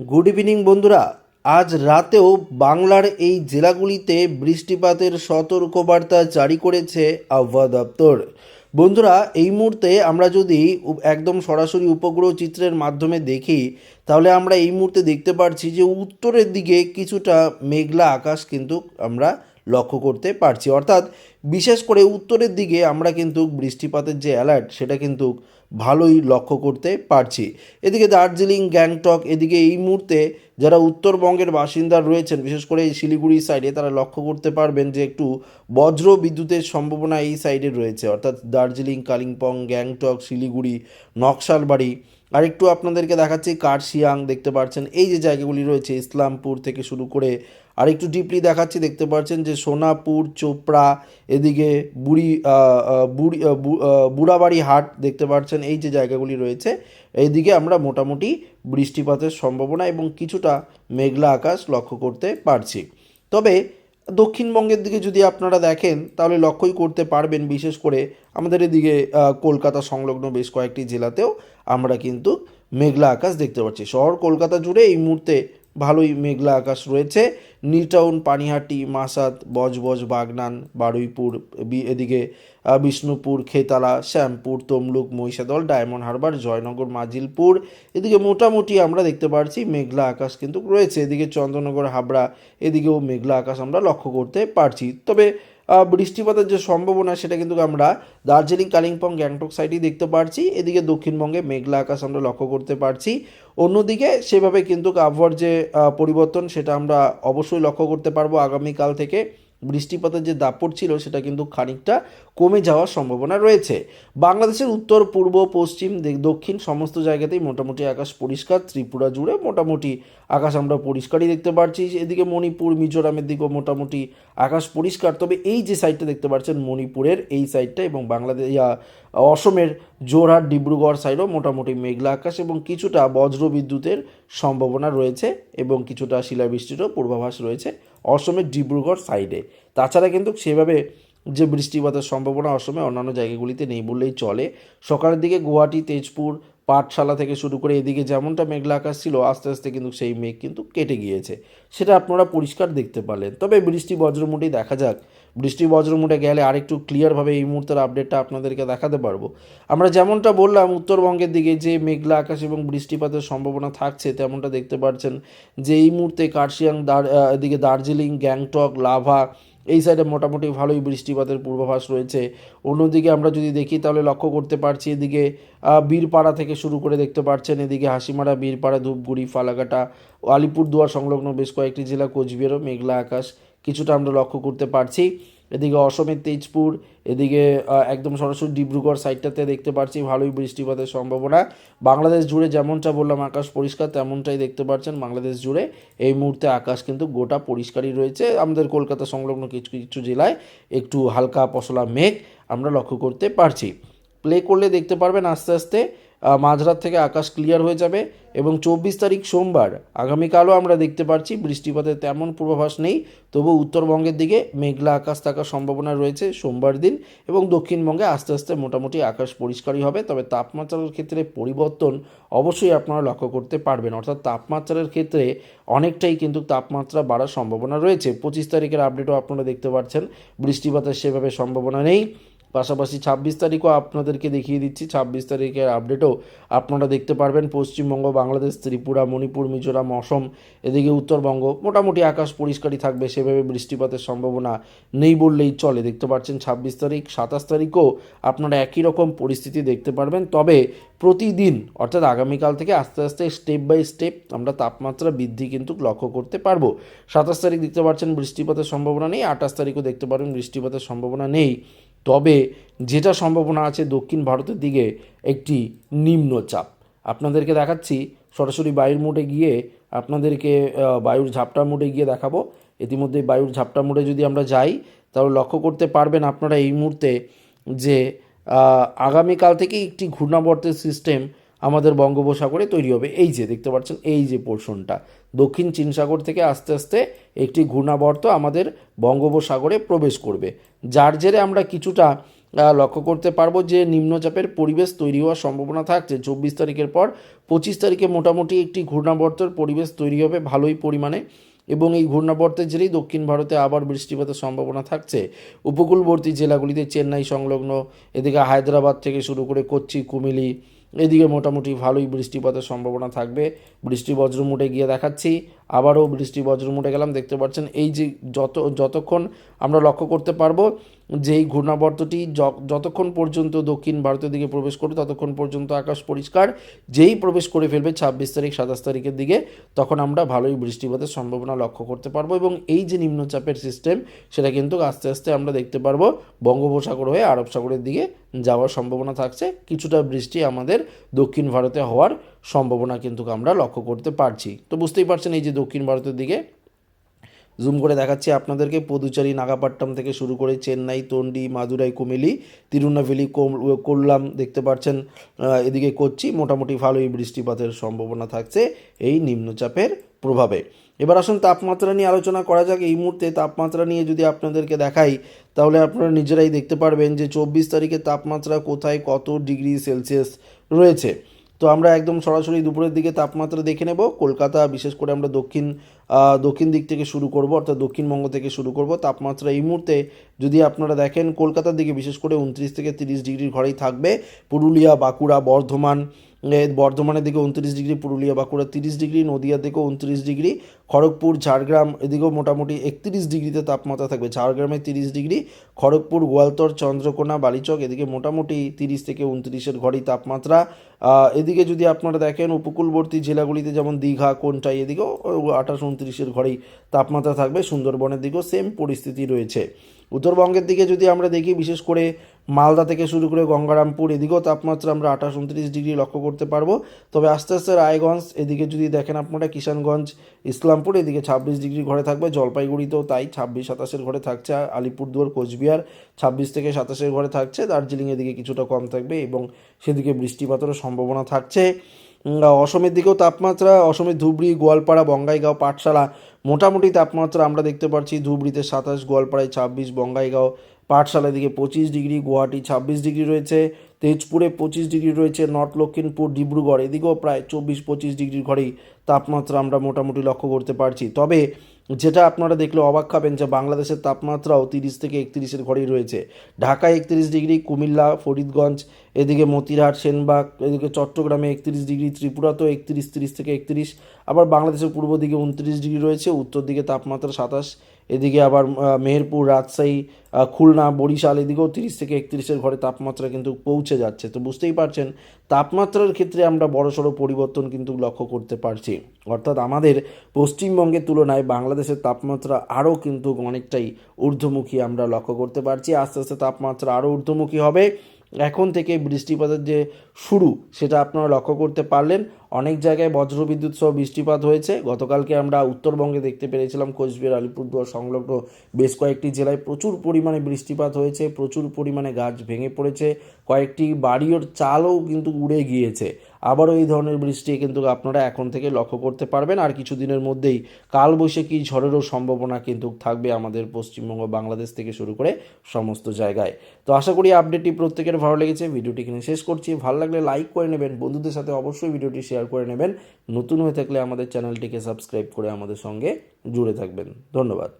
Good evening বন্ধুরা। আজ রাতেও বাংলার এই জেলাগুলিতে বৃষ্টিপাতের সতর্কবার্তা জারি করেছে আবহাওয়া দপ্তর। বন্ধুরা, এই মুহূর্তে আমরা যদি একদম সরাসরি উপগ্রহ চিত্রের মাধ্যমে দেখি, তাহলে আমরা এই মুহূর্তে দেখতে পারছি যে উত্তরের দিকে কিছুটা মেঘলা আকাশ কিন্তু আমরা লক্ষ্য করতে পারছি। অর্থাৎ বিশেষ করে উত্তরের দিকে আমরা কিন্তু বৃষ্টিপাতের যে অ্যালার্ট সেটা কিন্তু ভালোই লক্ষ্য করতে পারছি। এদিকে দার্জিলিং, গ্যাংটক, এদিকে এই মুহূর্তে যারা উত্তরবঙ্গের বাসিন্দা রয়েছেন, বিশেষ করে এই শিলিগুড়ি সাইডে তারা লক্ষ্য করতে পারবেন যে একটু বজ্র বিদ্যুতের সম্ভাবনা এই সাইডে রয়েছে। অর্থাৎ দার্জিলিং, কালিম্পং, গ্যাংটক, শিলিগুড়ি, নকশালবাড়ি আর একটু আপনাদেরকে দেখাচ্ছি কার্শিয়াং দেখতে পাচ্ছেন এই যে জায়গাগুলি রয়েছে, ইসলামপুর থেকে শুরু করে আর একটু ডিপলি দেখাচ্ছি, দেখতে পাচ্ছেন যে সোনাপুর, চোপড়া, এদিকে বুড়ি বুড়ি বুড়াবাড়ি হাট দেখতে পাচ্ছেন এই যে জায়গাগুলি রয়েছে। এইদিকে আমরা মোটামুটি বৃষ্টিপাতের সম্ভাবনা এবং কিছুটা মেঘলা আকাশ লক্ষ্য করতে পারছি। তবে দক্ষিণবঙ্গের দিকে যদি আপনারা দেখেন, তাহলে লক্ষ্যই করতে পারবেন বিশেষ করে আমাদের এদিকে কলকাতা সংলগ্ন বেশ কয়েকটি জেলাতেও আমরা কিন্তু মেঘলা আকাশ দেখতে পাচ্ছি। শহর কলকাতা জুড়ে এই মুহূর্তে ভালোই মেঘলা আকাশ রয়েছে। নিউটাউন পানিহাটি, মাসাদ, বজবজ, বাগনান, বারুইপুর এদিকে বিষ্ণুপুর, খেতালা, শ্যামপুর, তমলুক, মহিষাদল, ডায়মন্ড হারবার, জয়নগর, মাজিলপুর। এদিকে মোটামুটি আমরা দেখতে পাচ্ছি মেঘলা আকাশ কিন্তু রয়েছে। এদিকে চন্দ্রনগর, হাবড়া, এদিকেও মেঘলা আকাশ আমরা লক্ষ্য করতে পারছি। তবে বৃষ্টিপাতের যে সম্ভাবনা, সেটা কিন্তু আমরা দার্জিলিং, কালিম্পং, গ্যাংটক সাইডেই দেখতে পারছি। এদিকে দক্ষিণবঙ্গে মেঘলা আকাশ আমরা লক্ষ্য করতে পারছি। অন্যদিকে সেভাবে কিন্তু আবহাওয়ার যে পরিবর্তন, সেটা আমরা অবশ্যই লক্ষ্য করতে পারব আগামীকাল থেকে। বৃষ্টিপাতের যে দাপট ছিল, সেটা কিন্তু খানিকটা কমে যাওয়ার সম্ভাবনা রয়েছে। বাংলাদেশের উত্তর, পূর্ব, পশ্চিম দক্ষিণ সমস্ত জায়গাতেই মোটামুটি আকাশ পরিষ্কার। ত্রিপুরা জুড়ে মোটামুটি আকাশ আমরা পরিষ্কারই দেখতে পাচ্ছি এদিকে মণিপুর, মিজোরামের দিকেও মোটামুটি আকাশ পরিষ্কার। তবে এই যে সাইডটা দেখতে পাচ্ছেন, মণিপুরের এই সাইডটা এবং বাংলাদেশ অসমের জোরহাট, ডিব্রুগড় সাইডও মোটামুটি মেঘলা আকাশ এবং কিছুটা বজ্র বিদ্যুতের সম্ভাবনা রয়েছে এবং কিছুটা শিলাবৃষ্টিরও পূর্বাভাস রয়েছে। অসমের ডিব্রুগড় সাইডে তাছাড়া কিন্তু সেভাবে যে বৃষ্টিপাতের সম্ভাবনা অসমে অন্যান্য জায়গাগুলিতে নেই বললেই চলে। সকালের দিকে গুয়াহাটি, তেজপুর, পাঠশালা থেকে শুরু করে এদিকে যেমনটা মেঘলা আকাশ ছিল, আস্তে আস্তে কিন্তু সেই মেঘ কিন্তু কেটে গিয়েছে। সেটা আপনারা পরিষ্কার দেখতে পারলেন। তবে বৃষ্টি বজ্রমুটি দেখা যাক বৃষ্টি বজ্রমুটে গেলে আরেকটু ক্লিয়ারভাবে এই মুহূর্তের আপডেটটা আপনাদেরকে দেখাতে পারব। আমরা যেমনটা বললাম, উত্তরবঙ্গের দিকে যে মেঘলা আকাশ এবং বৃষ্টিপাতের সম্ভাবনা থাকছে, তেমনটা দেখতে পাচ্ছেন যে এই মুহূর্তে কার্শিয়াং, দার এদিকে দার্জিলিং, গ্যাংটক, লাভা, এই সাইডে মোটামুটি ভালোই বৃষ্টিপাতের পূর্বাভাস রয়েছে। অন্যদিকে আমরা যদি দেখি, তাহলে লক্ষ্য করতে পারছি এদিকে বীরপাড়া থেকে শুরু করে দেখতে পাচ্ছেন এদিকে হাসিমারা, বীরপাড়া, ধূপগুড়ি, ফালাকাটা, আলিপুরদুয়ার সংলগ্ন বেশ কয়েকটি জেলা, কোচবিহারও মেঘলা আকাশ। কিছুটা আমরা লক্ষ্য করতে পারছি। এদিকে অসমের তেজপুর, এদিকে একদম সরাসরি ডিব্রুগড় সাইডটাতে দেখতে পাচ্ছি ভালোই বৃষ্টিপাতের সম্ভাবনা। বাংলাদেশ জুড়ে যেমনটা বললাম, আকাশ পরিষ্কার তেমনটাই দেখতে পাচ্ছেন বাংলাদেশ জুড়ে। এই মুহূর্তে আকাশ কিন্তু গোটা পরিষ্কারই রয়েছে। আমাদের কলকাতা সংলগ্ন কিছু কিছু জেলায় একটু হালকা পশলা মেঘ আমরা লক্ষ্য করতে পারছি। প্লে করলে দেখতে পারবেন আস্তে আস্তে মাঝরাত থেকে আকাশ ক্লিয়ার হয়ে যাবে এবং চব্বিশ তারিখ সোমবার, আগামীকালও আমরা দেখতে পাচ্ছি বৃষ্টিপাতের তেমন পূর্বাভাস নেই তবু উত্তরবঙ্গের দিকে মেঘলা আকাশ থাকার সম্ভাবনা রয়েছে সোমবার দিন এবং দক্ষিণবঙ্গে আস্তে আস্তে মোটামুটি আকাশ পরিষ্কারই হবে, তবে তাপমাত্রার ক্ষেত্রে পরিবর্তন অবশ্যই আপনারা লক্ষ্য করতে পারবেন। অর্থাৎ তাপমাত্রার ক্ষেত্রে অনেকটাই কিন্তু তাপমাত্রা বাড়ার সম্ভাবনা রয়েছে। পঁচিশ তারিখের আপডেটও আপনারা দেখতে পাচ্ছেন বৃষ্টিপাতের সেভাবে সম্ভাবনা নেই। পাশাপাশি ছাব্বিশ তারিখও আপনাদেরকে দেখিয়ে দিচ্ছি। ছাব্বিশ তারিখের আপডেটও আপনারা দেখতে পারবেন। পশ্চিমবঙ্গ, বাংলাদেশ, ত্রিপুরা, মণিপুর, মিজোরাম, অসম, এদিকে উত্তরবঙ্গ, মোটামুটি আকাশ পরিষ্কারই থাকবে। সেভাবে বৃষ্টিপাতের সম্ভাবনা নেই বললেই চলে। দেখতে পাচ্ছেন ছাব্বিশ তারিখ, সাতাশ তারিখও আপনারা একই রকম পরিস্থিতি দেখতে পারবেন। তবে প্রতিদিন, অর্থাৎ আগামীকাল থেকে আস্তে আস্তে স্টেপ বাই স্টেপ আমরা তাপমাত্রা বৃদ্ধি কিন্তু লক্ষ্য করতে পারব। সাতাশ তারিখ দেখতে পাচ্ছেন বৃষ্টিপাতের সম্ভাবনা নেই। আঠাশ তারিখও দেখতে পারবেন বৃষ্টিপাতের সম্ভাবনা নেই। তবে যেটা সম্ভাবনা আছে দক্ষিণ ভারতের দিকে একটি নিম্নচাপ আপনাদেরকে দেখাচ্ছি, সরাসরি বায়ুর মোডে গিয়ে আপনাদেরকে বায়ুর ঝাপটা মোডে গিয়ে দেখাবো। ইতিমধ্যে বায়ুর ঝাপটা মোডে যদি আমরা যাই, তাহলে লক্ষ্য করতে পারবেন আপনারা এই মুহূর্তে যে আগামীকাল থেকেই একটি ঘূর্ণাবর্তের সিস্টেম আমাদের বঙ্গোপসাগরে তৈরি হবে। এই যে, দেখতে পাচ্ছেন, এই যে পোর্শনটা দক্ষিণ চীন সাগর থেকে আস্তে আস্তে একটি ঘূর্ণাবর্ত আমাদের বঙ্গোপসাগরে প্রবেশ করবে। যার জেরে আমরা কিছুটা লক্ষ্য করতে পারব যে, নিম্নচাপের পরিবেশ তৈরি হওয়ার সম্ভাবনা থাকছে। চব্বিশ তারিখের পর পঁচিশ তারিখে মোটামুটি একটি ঘূর্ণাবর্তের পরিবেশ তৈরি হবে ভালোই পরিমাণে এবং এই ঘূর্ণাবর্তের জেরেই দক্ষিণ ভারতে আবার বৃষ্টিপাতের সম্ভাবনা থাকছে। উপকূলবর্তী জেলাগুলিতে চেন্নাই সংলগ্ন, এদিকে হায়দ্রাবাদ থেকে শুরু করে কোচ্চি কুমিলি এদিকে মোটামুটি ভালোই বৃষ্টিপাতের সম্ভাবনা থাকবে। বৃষ্টি বজ্রমুটে গিয়ে দেখাচ্ছি। আবারও বৃষ্টি বজ্রমুটে গেলাম, দেখতে পাচ্ছেন। এই যে যত, যতক্ষণ আমরা লক্ষ্য করতে পারব যে এই ঘূর্ণাবর্তটি যতক্ষণ পর্যন্ত দক্ষিণ ভারতের দিকে প্রবেশ করবে, ততক্ষণ পর্যন্ত আকাশ পরিষ্কার। যেই প্রবেশ করে ফেলবে ছাব্বিশ তারিখ, সাতাশ তারিখের দিকে, তখন আমরা ভালোই বৃষ্টিপাতের সম্ভাবনা লক্ষ্য করতে পারব এবং এই যে নিম্নচাপের সিস্টেম সেটা কিন্তু আস্তে আস্তে আমরা দেখতে পারব। বঙ্গোপসাগর হয়ে আরব সাগরের দিকে যাওয়ার সম্ভাবনা থাকছে। কিছুটা বৃষ্টি আমাদের দক্ষিণ ভারতে হওয়ার সম্ভাবনা কিন্তু আমরা লক্ষ্য করতে পারছি। তো বুঝতেই পারছেন এই যে দক্ষিণ ভারতের দিকে জুম করে দেখাচ্ছি আপনাদেরকে। পদুচারি, নাগাপাট্টাম থেকে শুরু করে চেন্নাই, তন্ডি, মাদুরাই কুমিলি তিরুনাভেলি কোল্লাম দেখতে পাচ্ছেন এদিকে করছি মোটামুটি ভালোই বৃষ্টিপাতের সম্ভাবনা থাকছে এই নিম্নচাপের প্রভাবে। এবার আসুন তাপমাত্রা নিয়ে আলোচনা করা যাক। এই মুহূর্তে তাপমাত্রা নিয়ে যদি আপনাদেরকে দেখাই, তাহলে আপনারা নিজেরাই দেখতে পারবেন যে চব্বিশ তারিখে তাপমাত্রা কোথায় কত ডিগ্রি সেলসিয়াস রয়েছে। তো আমরা একদম সরাসরি দুপুরের দিকে তাপমাত্রা দেখে নেব। কলকাতা, বিশেষ করে আমরা দক্ষিণ দক্ষিণ দিক থেকে শুরু করব, অর্থাৎ দক্ষিণবঙ্গ থেকে শুরু করব। তাপমাত্রা এই মুহূর্তে যদি আপনারা দেখেন, কলকাতার দিকে বিশেষ করে উনত্রিশ থেকে তিরিশ ডিগ্রির ঘরেই থাকবে। পুরুলিয়া, বাঁকুড়া, বর্ধমান বর্ধমানের দিকে উনত্রিশ ডিগ্রি, পুরুলিয়া, বাঁকুড়া তিরিশ ডিগ্রি, নদিয়ার দিকেও উনত্রিশ ডিগ্রি, খড়গপুর, ঝাড়গ্রাম এদিকেও মোটামুটি একত্রিশ ডিগ্রিতে তাপমাত্রা থাকবে। ঝাড়গ্রামে তিরিশ ডিগ্রি, খড়গপুর, গোয়ালতর, চন্দ্রকোনা, বালিচক এদিকে মোটামুটি তিরিশ থেকে উনত্রিশের ঘরেই তাপমাত্রা। এদিকে যদি আপনারা দেখেন উপকূলবর্তী জেলাগুলিতে যেমন দীঘা, কোনটাই এদিকেও আঠাশ উনত্রিশের ঘরেই তাপমাত্রা থাকবে। সুন্দরবনের দিকেও সেম পরিস্থিতি রয়েছে। উত্তরবঙ্গের দিকে যদি আমরা দেখি বিশেষ করে মালদা থেকে শুরু করে গঙ্গারামপুর, এদিকেও তাপমাত্রা আমরা আঠাশ উনত্রিশ ডিগ্রি লক্ষ্য করতে পারব। তবে আস্তে আস্তে রায়গঞ্জ, এদিকে যদি দেখেন আপনারা কিষানগঞ্জ, ইসলামপুর, এদিকে ছাব্বিশ ডিগ্রি ঘরে থাকবে। জলপাইগুড়িতেও তাই ছাব্বিশ সাতাশের ঘরে থাকছে। আর আলিপুরদুয়ার, কোচবিহার ছাব্বিশ থেকে সাতাশের ঘরে থাকছে। দার্জিলিং এদিকে কিছুটা কম থাকবে এবং সেদিকে বৃষ্টিপাতেরও সম্ভাবনা থাকছে। অসমের দিকেও তাপমাত্রা, অসমের ধুবড়ি, গোয়ালপাড়া, বঙ্গাইগাঁও পাঠশালা, মোটামুটি তাপমাত্রা আমরা দেখতে পাচ্ছি ধুবড়িতে সাতাশ, গোয়ালপাড়ায় ছাব্বিশ, বঙ্গাইগাঁও পাঠশালা দিকে পঁচিশ ডিগ্রি, গুয়াহাটি ছাব্বিশ ডিগ্রি রয়েছে, তেজপুরে পঁচিশ ডিগ্রি রয়েছে, নর্থ লক্ষিণপুর ডিব্রুগড়, এদিকেও প্রায় চব্বিশ, পঁচিশ ডিগ্রির ঘরেই তাপমাত্রা আমরা মোটামুটি লক্ষ্য করতে পারছি। তবে যেটা আপনারা দেখলে অবাক খাবেন যে বাংলাদেশের তাপমাত্রাও তিরিশ থেকে একত্রিশের ঘরেই রয়েছে। ঢাকায় একত্রিশ ডিগ্রি, কুমিল্লা, ফরিদগঞ্জ, এদিকে মতিরহাট, সেনবাগ, এদিকে চট্টগ্রামে একত্রিশ ডিগ্রি, ত্রিপুরাতেও একত্রিশ, তিরিশ থেকে একত্রিশ, আবার বাংলাদেশের পূর্ব দিকে উনত্রিশ ডিগ্রি রয়েছে, উত্তর দিকে তাপমাত্রা সাতাশ এদিকে আবার মেহেরপুর, রাজশাহী খুলনা, বরিশাল এদিকেও তিরিশ থেকে একত্রিশের ঘরে তাপমাত্রা কিন্তু পৌঁছে যাচ্ছে। তো বুঝতেই পারছেন, তাপমাত্রার ক্ষেত্রে আমরা বড়সড় পরিবর্তন কিন্তু লক্ষ্য করতে পারছি। অর্থাৎ আমাদের পশ্চিমবঙ্গের তুলনায় বাংলাদেশের তাপমাত্রা আরও কিন্তু অনেকটাই ঊর্ধ্বমুখী আমরা লক্ষ্য করতে পারছি। আস্তে আস্তে তাপমাত্রা আরও ঊর্ধ্বমুখী হবে। এখন থেকে বৃষ্টিপাতের যে শুরু, সেটা আপনারা লক্ষ্য করতে পারলেন। অনেক জায়গায় বজ্রবিদ্যুৎ সহ বৃষ্টিপাত হয়েছে। গতকালকে আমরা উত্তরবঙ্গে দেখতে পেরেছিলাম কোচবিহার আলিপুরদুয়ার সংলগ্ন বেশ কয়েকটি জেলায় প্রচুর পরিমাণে বৃষ্টিপাত হয়েছে, প্রচুর পরিমাণে গাছ ভেঙে পড়েছে, কয়েকটি বাড়ির চালও কিন্তু উড়ে গিয়েছে। আবারও এই ধরনের বৃষ্টি কিন্তু আপনারা এখন থেকে লক্ষ্য করতে পারবেন। আর কিছুদিনের মধ্যেই কালবৈশাখী ঝড়েরও সম্ভাবনা কিন্তু থাকবে আমাদের পশ্চিমবঙ্গ বাংলাদেশ থেকে শুরু করে সমস্ত জায়গায়। তো আশা করি আপডেটটি প্রত্যেকের ভালো লেগেছে। ভিডিওটি এখানে শেষ করছি। ভালো লাগলে লাইক করে নেবেন, বন্ধুদের সাথে অবশ্যই ভিডিওটি শেয়ার করে নেবেন। নতুন হয়ে থাকলে আমাদের চ্যানেলটিকে সাবস্ক্রাইব করে আমাদের সঙ্গে জুড়ে থাকবেন। ধন্যবাদ।